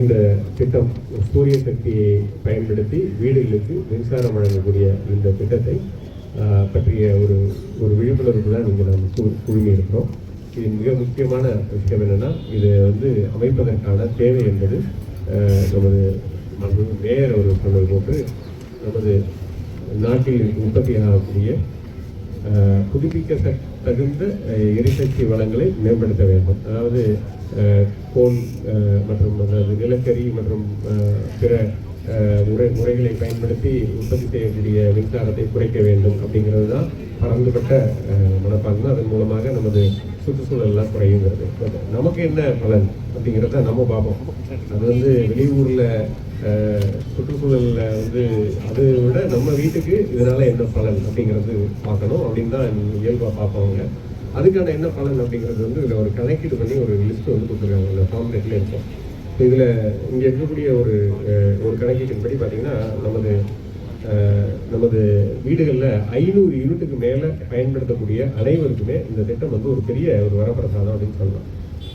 இந்த திட்டம் சூரிய சக்தியை பயன்படுத்தி வீடுகளுக்கு மின்சாரம் வழங்கக்கூடிய இந்த திட்டத்தை பற்றிய ஒரு ஒரு விழிப்புணர்வு தான் இங்கே நாம் குழுமி இருக்கிறோம் இது மிக முக்கியமான விஷயம் என்னென்னா இது வந்து அமைப்பதற்கான தேவை என்பது நமது நமது மாண்புமிகு மேயர் அவர் சொன்னது போன்று நமது நாட்டில் உற்பத்தி ஆகக்கூடிய புதுப்பிக்க தகுந்த எரிசக்தி வளங்களை மேம்படுத்த வேண்டும். அதாவது கோல் மற்றும் அதாவது நிலக்கரி மற்றும் பிற முறை முறைகளை பயன்படுத்தி உற்பத்தி செய்யக்கூடிய மின்சாரத்தை குறைக்க வேண்டும் அப்படிங்கிறது தான் பறந்துபட்ட அஹ், மனப்பான்மை. அதன் மூலமாக நமது சுற்றுச்சூழல்லாம் குறையுங்கிறது நமக்கு என்ன பலன் அப்படிங்கிறத நம்ம பார்ப்போம். அது வந்து வெளியூரில் சுற்றுச்சூழலில் வந்து அதை விட நம்ம வீட்டுக்கு இதனால் என்ன பலன் அப்படிங்கிறது பார்க்கணும். அப்படின்னு தான் இயல்பாக பார்ப்பாங்க அதுக்கான என்ன பலன் அப்படிங்கிறது வந்து இதில் ஒரு கணக்கீடு பண்ணி ஒரு லிஸ்ட்டு வந்து கொடுத்துருக்காங்க. இந்த ஃபார்ம்லெட்டில் இருக்கும் இதில் இங்கே இருக்கக்கூடிய ஒரு ஒரு ஒரு கணக்கீட்டின்படி பார்த்திங்கன்னா நமது நமது வீடுகளில் ஐநூறு யூனிட்டுக்கு மேலே பயன்படுத்தக்கூடிய அனைவருக்குமே இந்த திட்டம் வந்து ஒரு பெரிய ஒரு வரப்பிரசாதம் அப்படின்னு சொல்லலாம்.